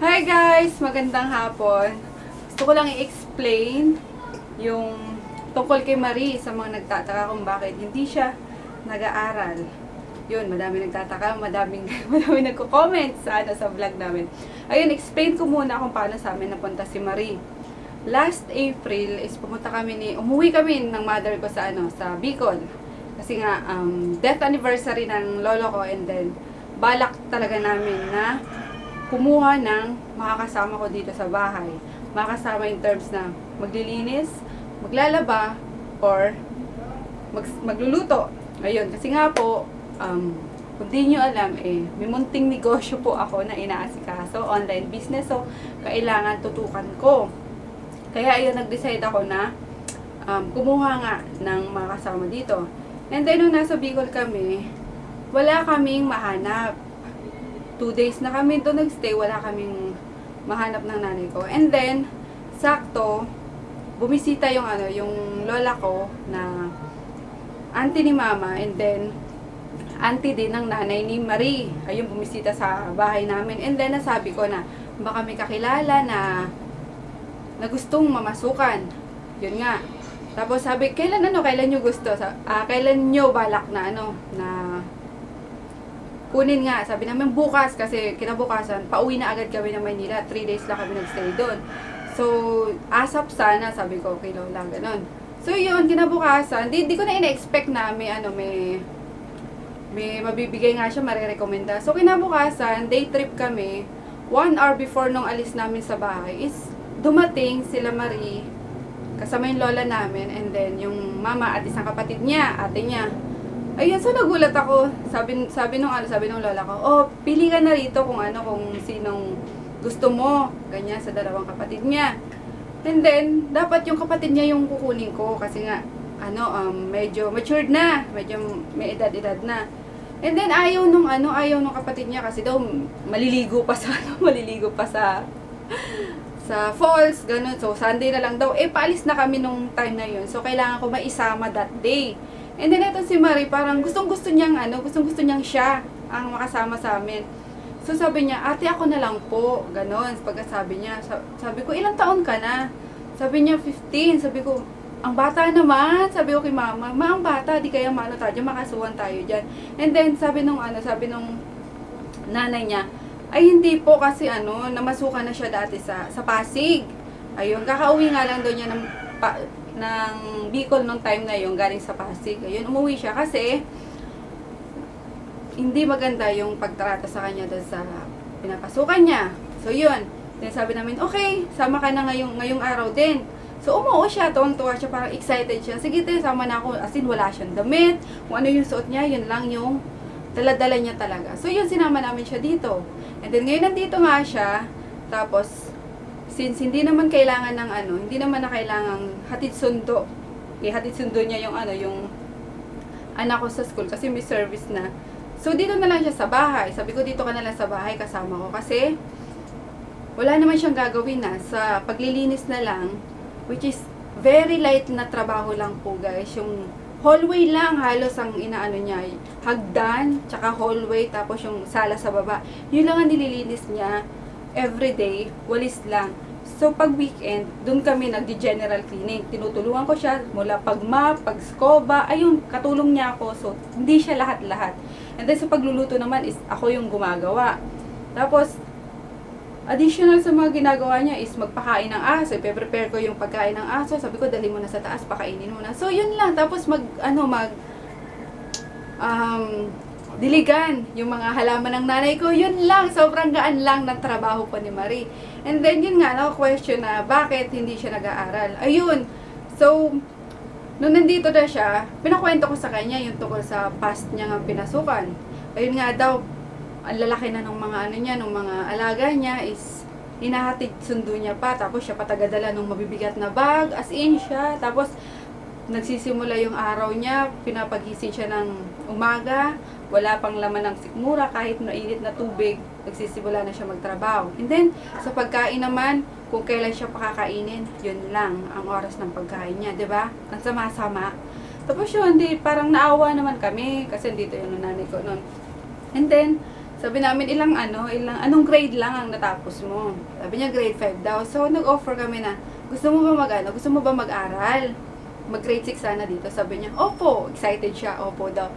Hi guys! Magandang hapon. Gusto ko lang i-explain yung tungkol kay Marie sa mga nagtataka kung bakit hindi siya nag-aaral. Yun, madami nagtataka, madaming, madami nagko-comment sa, ano, sa vlog namin. Ayun, explain ko muna kung paano sa amin napunta si Marie. Last April is pumunta kami ni, umuwi kami ng mother ko sa ano, sa Bicol. Kasi nga, um, death anniversary ng lolo ko and then balak talaga namin na kumuha ng makakasama ko dito sa bahay. Makakasama in terms na maglilinis, maglalaba, or mag, magluluto. Ayun, kasi nga po, um, kung di nyo alam, eh, may munting negosyo po ako na inaasikaso, online business, so kailangan tutukan ko. Kaya ayun, nag-decide ako na um, kumuha nga ng mga kasama dito. And then, nung nasa Bicol kami, wala kaming mahanap. Two days na kami doon nagstay, wala kaming mahanap ng nanay ko. And then, sakto, bumisita yung ano, yung lola ko na auntie ni mama and then auntie din ng nanay ni Marie. Ayun, bumisita sa bahay namin. And then, nasabi ko na, baka may kakilala na na gustong mamasukan. Yun nga. Tapos sabi, kailan ano, kailan nyo gusto? Sa, ah, kailan nyo balak na ano, na kunin nga. Sabi namin bukas kasi kinabukasan, pauwi na agad kami ng Maynila. Three days lang kami nagstay doon. So, asap sana, sabi ko, kay Lola, ganun. So, yun, kinabukasan, di, di ko na ina-expect na may, ano, may, may mabibigay nga siya, marirekomenda. So, kinabukasan, day trip kami, one hour before nung alis namin sa bahay, is dumating sila Marie, kasama yung lola namin, and then yung mama at isang kapatid niya, ate niya. Ayun, so nagulat ako. Sabi, sabi nung ano, sabi nung lola ko, oh, pili ka na rito kung ano, kung sinong gusto mo. Ganyan, sa dalawang kapatid niya. And then, dapat yung kapatid niya yung kukunin ko kasi nga, ano, um, medyo matured na, medyo may edad-edad na. And then, ayaw nung, ano, ayaw nung kapatid niya kasi daw, maliligo pa sa, ano, maliligo pa sa, sa falls, ganun. So, Sunday na lang daw. Eh, paalis na kami nung time na yun. So, kailangan ko maisama that day. And then, ito si Marie, parang gustong-gusto niyang, ano, gustong-gusto niyang siya ang makasama sa amin. So, sabi niya, ate, ako na lang po. Ganon. Pagkasabi niya, sa- sabi ko, ilang taon ka na? Sabi niya, 15. Sabi ko, ang bata naman. Sabi ko kay mama, ma, ang bata, di kaya maano tayo, makasuhan tayo dyan. And then, sabi nung, ano, sabi nung nanay niya, ay hindi po kasi ano, namasukan na siya dati sa, sa Pasig. Ayun, kakauwi nga lang doon niya ng, pa, ng Bicol nung time na yun, galing sa Pasig. Ayun, umuwi siya kasi hindi maganda yung pagtrata sa kanya doon sa pinapasukan niya. So, yun. Then sabi namin, okay, sama ka na ngayong, ngayong araw din. So, umuo siya, tuwang-tuwa siya, parang excited siya. Sige, te, sama na ako. As in, wala siyang damit. Kung ano yung suot niya, yun lang yung dala-dala niya talaga. So, yun, sinama namin siya dito. And then, ngayon nandito nga siya. Tapos, since hindi naman kailangan ng ano, hindi naman na kailangan hatid sundo. Ihatid sundo niya yung ano, yung anak ko sa school kasi may service na. So, dito na lang siya sa bahay. Sabi ko, dito ka na lang sa bahay kasama ko. Kasi, wala naman siyang gagawin na. Sa paglilinis na lang, which is very light na trabaho lang po guys. Yung hallway lang halos ang inaano niya. Hagdan, tsaka hallway, tapos yung sala sa baba. Yun lang ang nililinis niya everyday, walis lang. So, pag weekend, dun kami nagdi-general cleaning. Tinutulungan ko siya mula pag map, pag scoba, ayun, katulong niya ako. So, hindi siya lahat-lahat. And then, sa pagluluto naman is ako yung gumagawa. Tapos, additional sa mga ginagawa niya is magpakain ng aso. Ipe-prepare ko yung pagkain ng aso. Sabi ko, dali mo na sa taas, pakainin mo na. So, yun lang. Tapos, mag, ano, mag, um, diligan yung mga halaman ng nanay ko. Yun lang, sobrang gaan lang ng trabaho po ni Marie. And then, yun nga, na-question na, bakit hindi siya nag-aaral? Ayun. So, nung nandito na siya, pinakwento ko sa kanya yung tungkol sa past niya nga pinasukan. Ayun nga daw, ang lalaki na ng mga ano niya, ng mga alaga niya is hinahatid sundo niya pa. Tapos siya patagadala ng mabibigat na bag, as in siya. Tapos, nagsisimula yung araw niya, pinapagising siya ng umaga, wala pang laman ng sikmura, kahit mainit na tubig, nagsisimula na siya magtrabaho. And then, sa pagkain naman, kung kailan siya pakakainin, yun lang ang oras ng pagkain niya, di ba? Ang sama-sama. Tapos yun, di, parang naawa naman kami, kasi dito yung nanay ko noon. And then, Sabi namin, ilang ano, ilang, anong grade lang ang natapos mo? Sabi niya, grade 5 daw. So, nag-offer kami na, gusto mo ba mag, ano, gusto mo ba mag-aral? Mag grade 6 sana dito. Sabi niya, opo. Excited siya, opo daw.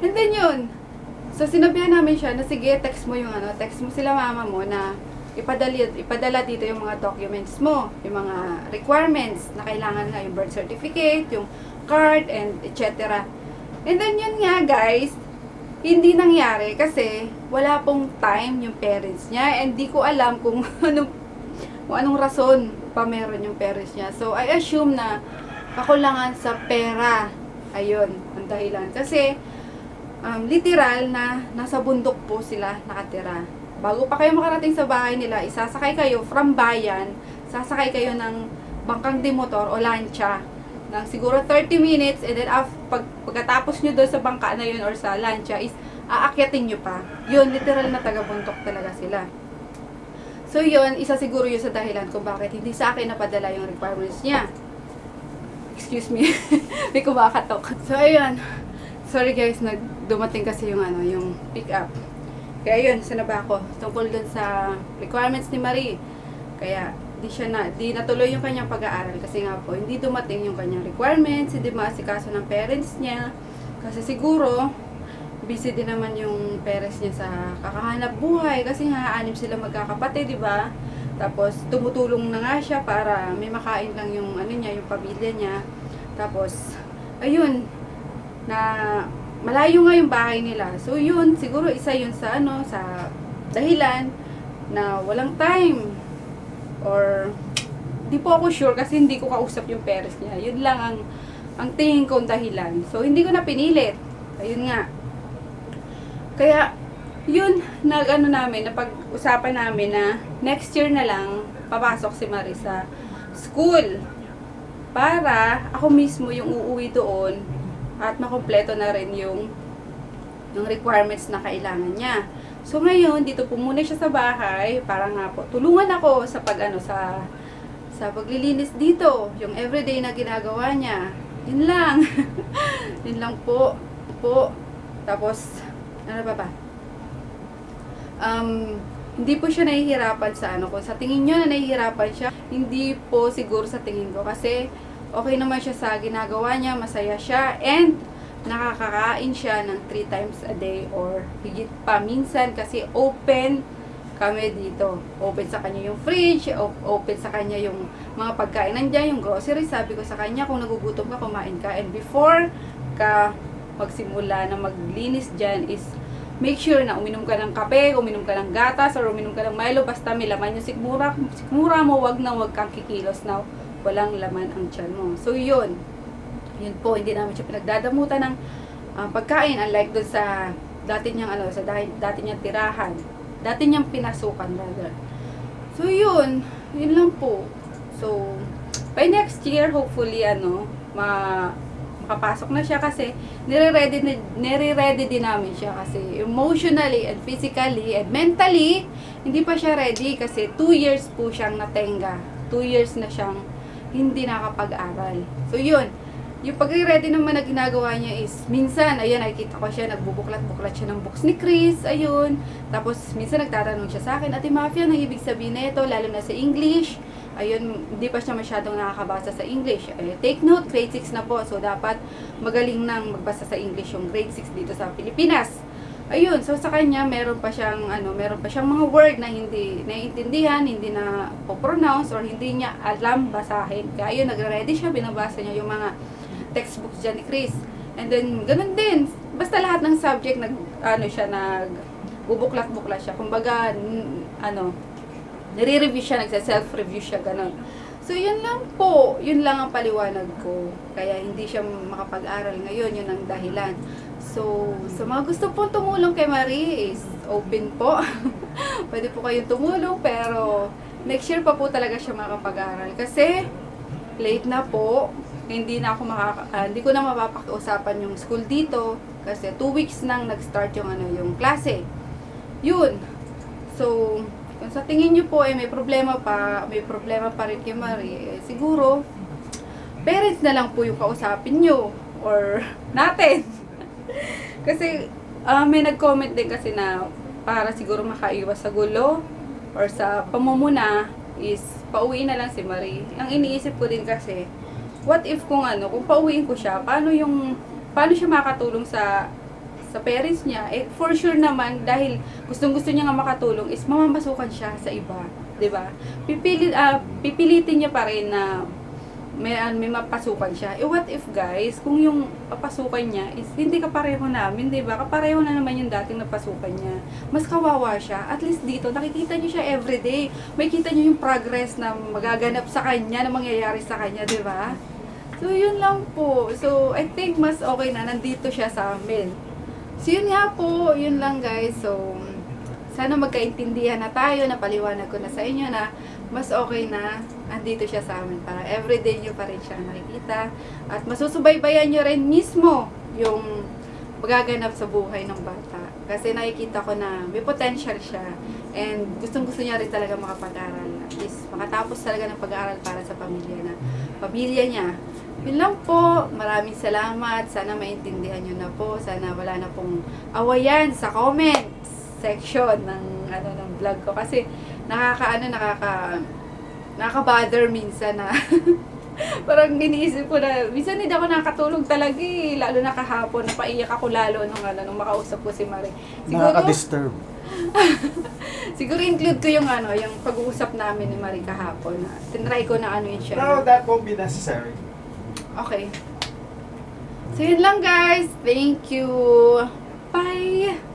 And then yun, so sinabihan namin siya na sige, text mo yung ano, text mo sila mama mo na ipadala, ipadala dito yung mga documents mo, yung mga requirements na kailangan nga, yung birth certificate, yung card, and etc. And then yun nga guys, hindi nangyari kasi wala pong time yung parents niya and di ko alam kung anong kung anong rason pa meron yung parents niya. So I assume na kakulangan sa pera. Ayun, ang dahilan. Kasi um, literal na nasa bundok po sila nakatira. Bago pa kayo makarating sa bahay nila, isasakay kayo from bayan, sasakay kayo ng bangkang dimotor o lancha ng siguro 30 minutes and then af, pag, pagkatapos nyo doon sa bangka na yun or sa lancha is aakyatin nyo pa. Yun, literal na taga-bundok talaga sila. So yun, isa siguro yun sa dahilan kung bakit hindi sa akin napadala yung requirements niya. Excuse me, may kumakatok. So ayun, sorry guys, nag dumating kasi yung ano, yung pick up. Kaya yun, sinaba ako tungkol dun sa requirements ni Marie. Kaya di siya na, di natuloy yung kanyang pag-aaral kasi nga po, hindi dumating yung kanyang requirements, hindi maasikaso ng parents niya. Kasi siguro, busy din naman yung parents niya sa kakahanap buhay kasi nga anim sila magkakapatid, di ba? Tapos tumutulong na nga siya para may makain lang yung ano niya, yung pamilya niya. Tapos ayun na malayo nga yung bahay nila. So yun, siguro isa yun sa ano, sa dahilan na walang time or di po ako sure kasi hindi ko kausap yung parents niya. Yun lang ang ang tingin kong dahilan. So hindi ko na pinilit. Ayun nga. Kaya, yun, nag-ano namin, napag-usapan namin na next year na lang, papasok si Marie sa school. Para ako mismo yung uuwi doon at makompleto na rin yung yung requirements na kailangan niya. So ngayon, dito po muna siya sa bahay para nga po tulungan ako sa pag ano sa sa paglilinis dito, yung everyday na ginagawa niya. Yun lang. Yun lang po. Po. Tapos ano pa ba? Um, hindi po siya nahihirapan sa ano ko. Sa tingin niyo na nahihirapan siya, hindi po siguro sa tingin ko. Kasi okay naman siya sa ginagawa niya, masaya siya, and nakakakain siya ng 3 times a day or higit pa minsan kasi open kami dito. Open sa kanya yung fridge, op- open sa kanya yung mga pagkain nandiyan, yung grocery. Sabi ko sa kanya, kung nagugutom ka, kumain ka. And before ka magsimula na maglinis dyan is make sure na uminom ka ng kape, uminom ka ng gatas, or uminom ka ng Milo, basta may laman yung sikmura, sikmura mo, wag na wag kang kikilos na walang laman ang tiyan mo. So, yun. Yun po, hindi namin siya pinagdadamutan ng ah, pagkain, unlike doon sa dati niyang, ano, sa dati, dati niyang tirahan. Dati niyang pinasukan, rather. So, yun. Yun lang po. So, by next year, hopefully, ano, ma makapasok na siya kasi nire-ready, nire-ready din namin siya kasi emotionally and physically and mentally, hindi pa siya ready kasi 2 years po siyang natenga. 2 years na siyang hindi nakapag-aral. So, yun. Yung pag-ready naman na ginagawa niya is, minsan, ayun, nakikita ko siya, nagbubuklat-buklat siya ng books ni Chris, ayun. Tapos, minsan nagtatanong siya sa akin, Ate Mafia, ang ibig sabihin nito, lalo na sa English. Ayun, hindi pa siya masyadong nakakabasa sa English. Eh, take note, grade 6 na po. So, dapat magaling nang magbasa sa English yung grade 6 dito sa Pilipinas. Ayun, so sa kanya, meron pa siyang, ano, meron pa siyang mga word na hindi naiintindihan, hindi na po-pronounce, or hindi niya alam basahin. Kaya ayun, nagre-ready siya, binabasa niya yung mga textbooks dyan ni Chris. And then, ganun din. Basta lahat ng subject, nag, ano siya, nag, bubuklat-buklat siya. Kumbaga, ano, nire-review siya, nagsa-self-review siya, ganun. So, yun lang po. Yun lang ang paliwanag ko. Kaya hindi siya makapag-aral ngayon. Yun ang dahilan. So, sa mga gusto po tumulong kay Marie is open po. Pwede po kayong tumulong pero next year pa po talaga siya makapag-aral. Kasi late na po. Hindi na ako makaka, ah, hindi ko na mapapakiusapan yung school dito kasi two weeks nang nag-start yung ano yung klase. Yun. So, kung sa tingin niyo po eh may problema pa, may problema pa rin kay Marie, eh, siguro parents na lang po yung kausapin niyo or natin. kasi ah, may nag-comment din kasi na para siguro makaiwas sa gulo or sa pamumuna is pauwi na lang si Marie. Ang iniisip ko din kasi, what if kung ano, kung pauwiin ko siya, paano yung, paano siya makatulong sa sa parents niya, eh, for sure naman, dahil gustong gusto niya nga makatulong, is mamamasukan siya sa iba. ba Pipilit, ah, pipilitin niya pa rin na may, ah, may mapasukan siya. Eh, what if guys, kung yung papasukan niya is hindi kapareho namin, 'di ba Kapareho na naman yung dating napasukan niya. Mas kawawa siya. At least dito, nakikita niyo siya everyday. May kita niyo yung progress na magaganap sa kanya, na mangyayari sa kanya, 'di ba So, yun lang po. So, I think mas okay na nandito siya sa amin. So, yun nga po. Yun lang, guys. So, sana magkaintindihan na tayo, napaliwanag ko na sa inyo na mas okay na andito siya sa amin para everyday nyo pa rin siya nakikita at masusubaybayan nyo rin mismo yung magaganap sa buhay ng bata. Kasi nakikita ko na may potential siya. And gustong gusto niya rin talaga makapag-aral. At least makatapos talaga ng pag-aaral para sa pamilya na pamilya niya yun lang po. Maraming salamat. Sana maintindihan nyo na po. Sana wala na pong awayan sa comments section ng ano ng vlog ko kasi nakakaano nakaka nakaka-bother minsan na parang iniisip ko na minsan hindi ako nakatulog talaga eh lalo na kahapon napaiyak ako lalo nung ano nung makausap ko si Marie siguro Nakaka-disturb. siguro include ko yung ano yung pag-uusap namin ni Marie kahapon na tinry ko na ano yun siya No, that won't be necessary. Okay. So, yun lang guys. Thank you. Bye!